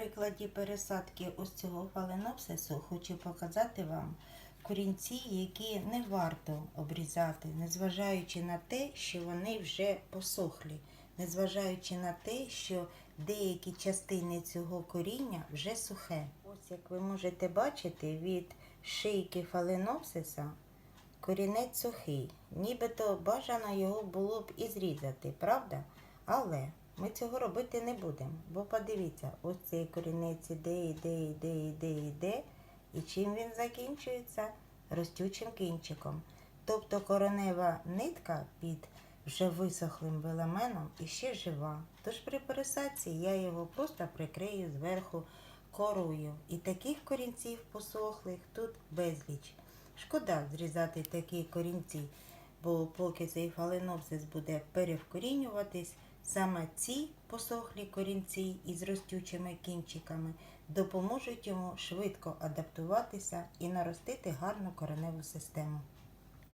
прикладі пересадки ось цього фаленопсису хочу показати вам корінці, які не варто обрізати, незважаючи на те, що вони вже посохлі, незважаючи на те, що деякі частини цього коріння вже сухе. Ось як ви можете бачити, від шийки фаленопсиса корінець сухий. Нібито бажано його було б і зрізати, правда? Але ми цього робити не будемо. Бо подивіться, ось цей корінець іде, іде, іде, іде, іде. І чим він закінчується? Ростючим кінчиком. Тобто коронева нитка під вже висохлим веламеном іще жива. Тож при пересадці я його просто прикрию зверху корою. І таких корінців посохлих тут безліч. Шкода зрізати такі корінці, бо поки цей фаленопсис буде перевкорінюватись, саме ці посохлі корінці із ростючими кінчиками допоможуть йому швидко адаптуватися і наростити гарну кореневу систему.